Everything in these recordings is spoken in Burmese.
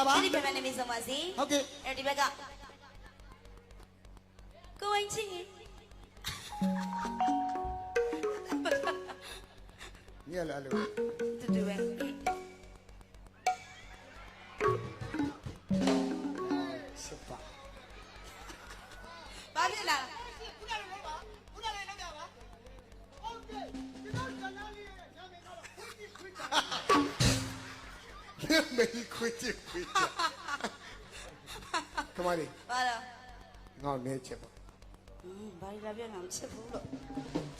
လာပါဒီပြပြနေပြီဆုံးပါစီဟုတ်ကဲ့အဲဒီဘက်ကကိုဝင်းချင်းညက်လာလို့တူတူပဲစပါဘာဖြစ်လာမေးခွချစ်ခွချကမလေးဘာလို့ငေါနေချက်ပါอืมဘာလို့လာပြန်လာမချစ်ဘူးလို့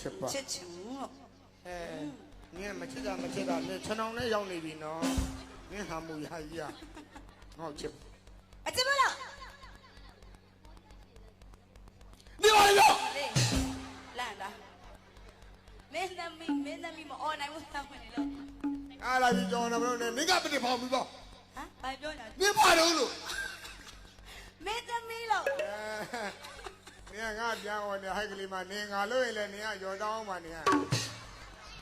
ချက်ပါချစ်ချင်လို့အဲနင်းမချစ်တာမချစ်တာလေခြံအောင်နဲ့ရောက်နေပြီနော်နင်းဟာမူရကြီးရငေါချက်မချစ်ဘူးလို့ဒီပါလို့လေလန့်တာမင်းသမီးမင်းသမီးမအော်နိုင်ဘူးသမ်းနေလို့ အားလာပြီကြောင်းတော့မလို့နဲ့နင်းကပြစ်ဖောက်ပြီပေါ့ဟမ်ဘာပြောညာနင်းပါတော့လို့မင်းသမီးလို့အဲနင်းကငါပြန်ဟောနေဟိုက်ကလေးမှာနင်းငါလို့ရင်လည်းနင်းကရောတောင်းမှနင်းက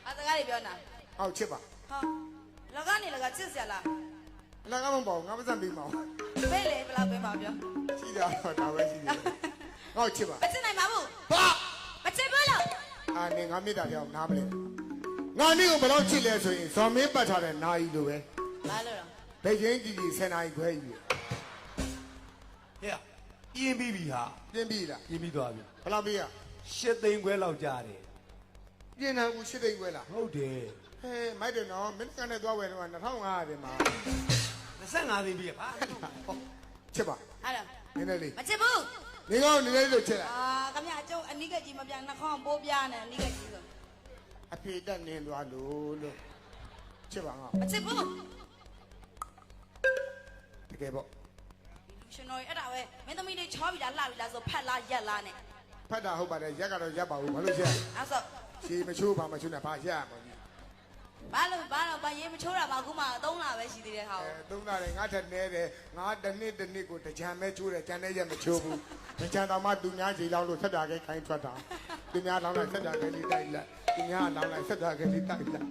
အတကားတွေပြောနာဟောက်ချစ်ပါဟာလောကနေလောကချစ်စရာလားအလားကမပေါ့ငါမစံပြီးမအောင်ဘယ်လေဘယ်လောက်ပဲပါပြောရှိတာတော့ဒါပဲရှိတယ်ဟောက်ချစ်ပါမချစ်နိုင်ပါဘူးဘာမချစ်ဘူးလို့အာနင်းငါမေတ္တာကြောင့်နားမလဲ ငါနင်းကိုဘယ်တော့ချစ်လဲဆိုရင်ဇော်မင်းပတ်ထားတဲ့နာယီလိုပဲဘာလို့တော့ဘိတ်ချင်းကြီးကြီးဆယ်နာရီခွဲကြီးဟဲ့ပြင်းပြီးပြီဟာပြင်းပြီလားပြင်းပြီးသွားပြီဘယ်လောက်ပြရရှစ်သိန်းခွဲလောက်ကြားတယ်ပြင်းထန်ဘူးရှစ်သိန်းခွဲလားဟုတ်တယ်ဟဲမိုက်တယ်နော်မင်းကနဲ့သွားဝယ်တော့2500တင်မှာ25သိန်းပြီဟာချစ်ပါဟာတော့နည်းနည်းလေးမချစ်ဘူးနေကောင်းနည်းနည်းလေးလို့ချစ်လိုက်အာခမရအကျုံအနိကကြီးမပြန်နှခေါင်းပိုးပြားနေအနိကကြီးဆို အဖေတက်နင်းသွားလို့လို့ချစ်ပါငါမချစ်ဘူးတကယ်ပေါ့ရှင်တော်အဲ့ဒါပဲမင်းသမီးလေးချောပြီလားလှပြီလားဆိုဖက်လားရက်လားနဲ့ဖတ်တာဟုတ်ပါတယ်ရက်ကတော့ရက်ပါဘူးဘာလို့ရက်အဲ့ဆိုရှီမချိုးပါမချိုးနဲ့ဘာရက်ရမှာကြီးဘာလို့ဘာလို့ဘာရေးမချိုးတာပါအခုမှ3လပဲရှိသေးတယ်ဟာအဲသုံးလာတယ်ငါထက်နဲတယ်ငါတစ်နှစ်တစ်နှစ်ကိုတကြံမဲ့ချိုးတယ်ကြံတဲ့ရက်မချိုးဘူးမကြံတော့မှသူများကြီးလောင်းလို့ဆက်တာခဲခိုင်းထွက်တာသူများလောင်းလိုက်ဆက်တာခဲလေးတိုက်လိုက် သူများလောင်းလိုက်ဆက်တာခဲလေးတိုက်လိုက်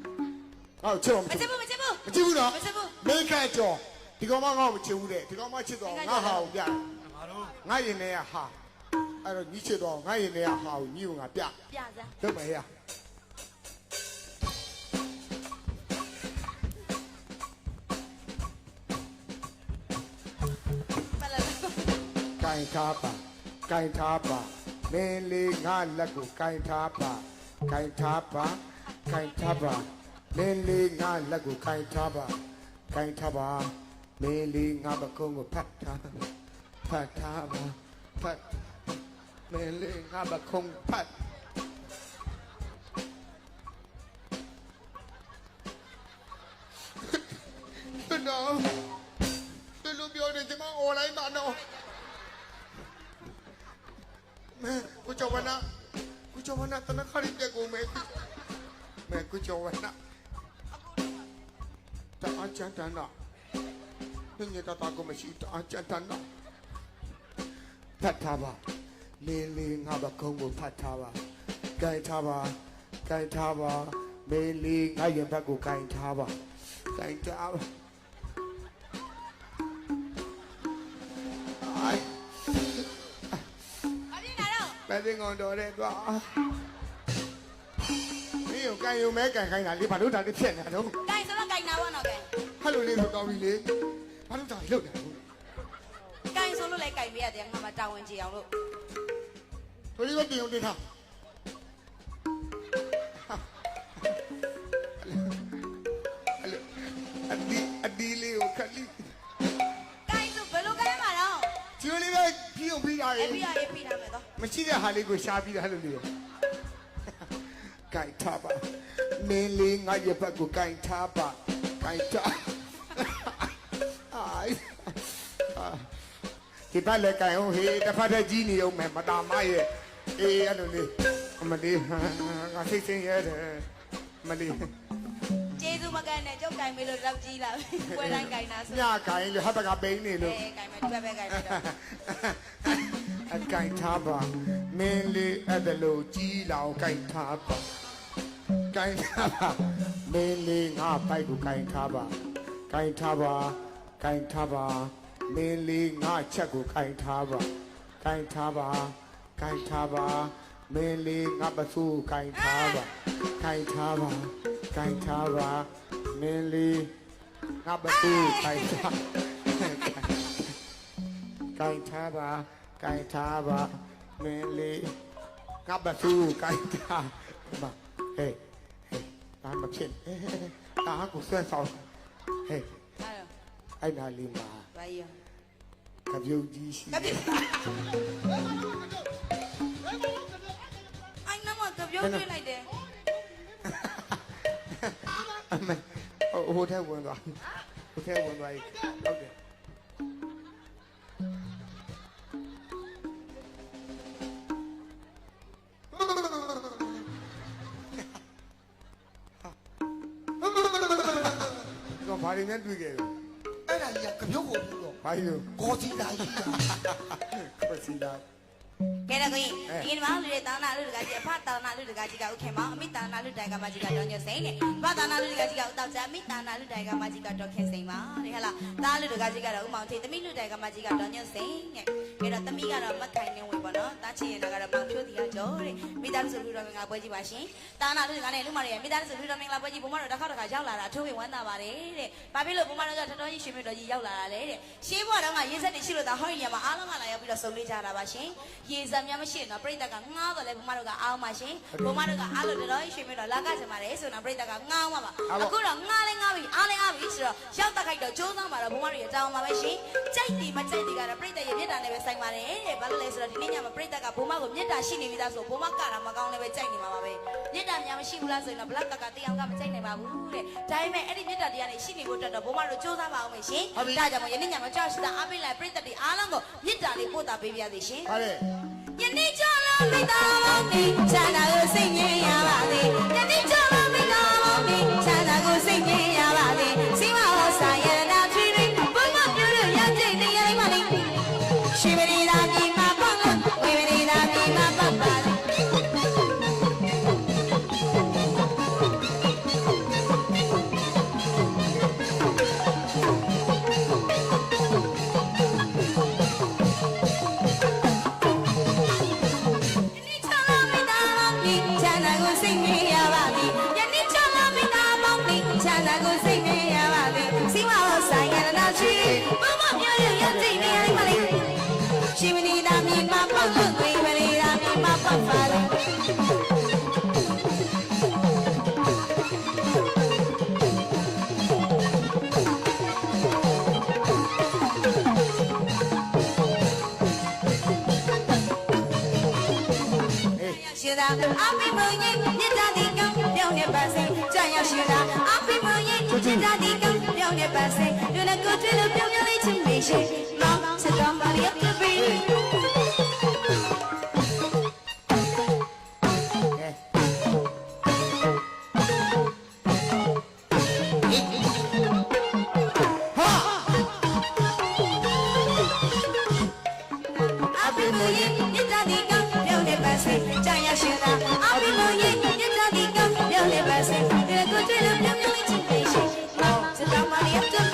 ဟုတ်ချစ်ပါမမချချစ်စ်ဘူးမချစ်ဘူးမချစ်ဘူးနော်မချစ်ဘူးမိခန့်ကျော်ဒီကောင်မငါ့ကိုမချစ်ဘူးတဲ့ဒီကောင်မချစ်တော့ငါဟာကိုပြငါတို့ငါရင်ထဲကဟာအဲ့တော့ညီချစ်တော့ငါရင်ထဲကဟာကိုညီကိုငါပြပြစမ်းလုပ်မယ်ရပလက်ကင်ထားပါကင်ထားပါမင်းလေးငါလက်ကိုကင်ထားပါ ကင်ထားပါကင်ထားပါမင်းလေးငါလက်ကိုကင်ထားပါကင်ထားပါမင်းလေးငါပကုံးကိုဖတ်ထားဖတ်ထားပါဖတ်မင်းလေးငါပကုံးဖတ် တနခါရီပြက်ကုန်မဲမဲကိုကျော်ဝနာတအားချန်တနာညညတတာကိုမရှိတအားချန်တနာဖတ်ထားပါလင်းလေးငါပကုံးကိုဖတ်ထားပါကြိုင်ထားပါကြိုင်ထားပါမင်းလေးငါရင်ဘက်ကိုကြိုင်ထားပါကြိုင်ထားပါအိုင်အပြင်းလာတော့ပဲစင် ကောင်တော်တဲ့သွားမင်းကိုကန်ယုံမဲကန်ခိုင်းတာလေဘာလို့ဒါလေးဖြစ်နေတာတော့ကင်ဆိုတော့ကင်နာဘောနော်ကင်ဟဲ့လိုလေးဆိုကောင်းပြီလေဘာလို့ဒါလုတ်နေတာကင်ဆိုလို့လည်းကင်ပေးရတယ်ငါမှတာဝန်ကြည့်အောင်လို့တို့လေးကတင်ုံတင်ထားအဒီအဒီလေးကိုခက်လိကင်ဆိုဘယ်လိုကင်မှာတော့ကျိုးလေးပဲပြီးအောင်ပြီးတာရေအပြရရေးပေးထားမယ်တော့မရှိတဲ့ဟာလေးကိုရှားပြီးတာဟဲ့လိုလေးကို ကြိုက်ထားပါမင်းလေးငါရဲ့ဘက်ကိုကြိုက်ထားပါကြိုက်ထားအိုင်ဒီဘက်လည်းကြိုက်အောင်ဟေးတစ်ဖက်တည်းကြီးနေအောင်မယ်မတာမရဲ့အေးအဲ့လိုလေးအမလေးငါစိတ်ဆင်းရဲတယ်မလေးကျေးဇူးမကန်နဲ့ကြောက်ကင်ပေးလို့တော့ကြီးလာပွဲတိုင်းကင်တာဆိုညကိုင်းလို့ဟတ်တကပိန်းနေလို့အဲကင်မယ်ဒီဘက်ပဲကင်မယ်တော့အကြိုက်ထားပါမင်းလေးအဲ့ဒါလို့ကြီးလောင်ကြိုက်ထားပါ ကြိုက်ထားပါမင်းလေးငါပိုက်ကိုကြိုက်ထားပါကြိုက်ထားပါကင်ထားပါမင်းလေးငါချက်ကိုကင်ထားပါကင်ထားပါကင်ထားပါမင်းလေးငါပစုကင်ထားပါကင်ထားပါကင်ထားပါမင်းလေးငါပစုကင်ထားကင်ထားပါကင်ထားပါမင်းလေးငါပစုကင်ထားပါဟေးဟေး ဒါမဖြစ်ဒါကိုဆွဲဆောင်ဟေးအဲ့တော့အဲ့ဒါလေးမှာဘာကြီးရောကပြုတ်ကြီးရှိကပြအိုင်နမကပြုတ်တွေ့လိုက်တယ်အမေဟိုထဲဝင်သွားဟိုထဲဝင်သွားပြီဟုတ်တယ် ဘာတွေနဲ့တွေ့ခဲ့လဲအဲ့ဒါကြီးကကြုတ်ကိုပြီးတော့ဘာကြီးလို့ကောစီလာကြီးတာကိုစီလာ ကဲတော့ကိုကြီးဒီမှာလူတွေတာနာလူတကကြီးအဖတာနာလူတကကြီးကဥခင်မောင်အမိတာနာလူတိုင်ကမကြီးကတော့ညစိန်နဲ့ဘတာနာလူတကကြီးကဥတောက်ချအမိတာနာလူတိုင်ကမကြီးကတော့ခင်စိန်ပါတဲ့ဟဲ့လားတာလူတကကြီးကတော့ဥမောင်သေးသမီးလူတိုင်ကမကြီးကတော့ညစိန်နဲ့ကဲတော့သမီးကတော့မခိုင်နေဝင်ပေါ့နော်တာချင်ရတာကတော့မောင်ဖြိုးတီကကြောတဲ့မိသားစုလူတော်မင်္ဂလာပွဲကြီးပါရှင်တာနာလူတကနဲ့လူမတွေမိသားစုလူတော်မင်္ဂလာပွဲကြီးဘုံမတို့တစ်ခါတစ်ခါရောက်လာတာအထူးဝမ်းသာပါတယ်တဲ့ဘာဖြစ်လို့ဘုံမတို့ကထတော်ကြီးရှင်မြတ်တော်ကြီးရောက်လာတာလဲတဲ့ရှေးဘွားတော့ကရေစက်တွေရှိလို့ဒါဟောဒီနေရာမှာအားလုံးကလာရောက်ပြီးတော့စုံလေးကြတာပါရှင်ရေစက်များမရှိရင်တော့ပြိတ္တကငားတော့လဲဘုံမတို့ကအောင်းပါရှင်ဘုံမတို့ကအားလို့တော်ကြီးရှင်မြတ်တော်လာကကြမှာလေဆိုတော့ပြိတ္တကငားမှာပါအခုတော့ငားလဲငားပြီအားလဲအားပြီဆိုတော့ရောက်တက်ခိုက်တော့ကျိုးစားမှာတော့ဘုံမတို့ရတောင်းပါပဲရှင်ကြိုက်တီမကြိုက်တီကတော့ပြိတ္တရဲ့မြတ်တာနဲ့ပဲဆိုင်ပါတယ်တဲ့ဘာလို့လဲဆိုတော့ဒီနေ့ညမှာပြိတ္တကဘုံမကိုမြတ်တာရှိနေပြီသားဆိုဘုံမကတာမကောင်းလည်းပဲကြိုက်နေမှာပါပဲမြတ်တာများမရှိဘူးလားဆိုရင်တော့ဘလက်ကကတရားကမကြိုက်နိုင်ပါဘူးတဲ့ဒါပေမဲ့အဲ့ဒီမြတ်တာတရားနဲ့ရှိနေဖို့တက်တော့ဘုံမတို့ကျိုးစားပါအောင်မယ်ရှင်ဒါကြောင့်မို့ယနေ့ညမှာကြောက်ရှိတာအားပေးလိုက်ပြိတ္တတွေအားလုံးကိုမြတ်တာလေးပို့တာပေးပြရသေးရှင်ဟာလေယ နေ့ကြောင့်လို့မိသားပေါင်းဒီချမ်းသာကိုစိတ်ငြိမ်ရပါစေယနေ့ကြောင့်လို့မိသားပေါင်းဒီချမ်းသာကိုစိတ်ငြိမ်ရပါစေစိမဟောစာယ င်းဒီချမ်းသာကိုစိတ်ငြိမ်ရပါစေယနေ့ချမ်းသာမိသားပေါင်းဒီချမ်းသာကိုစိတ်ငြိမ်ရပါစေစိမဟောစာယနာထွေးတွေဘုမပြည့်ရရကြိတ်တရားလေးမလေးရှိမရီသာဒီမှာပေါ့လို့ဝေမရီသာဒီမှာပေါ့ပါလေရှိတာအပိ မုံရင်မြစ်တာဒီကံပြောင်းနေပါစေကြာရောက်ရှိတာအပိမုံရင်မြစ်တာဒီကံပြောင်းနေပါစေလူနဲ့ကိုတွေ့လို့ပြောင်းပြောင်းလေးချင်းမေးရှိမောင်စတော်မလေးကပ်ပြီး Don't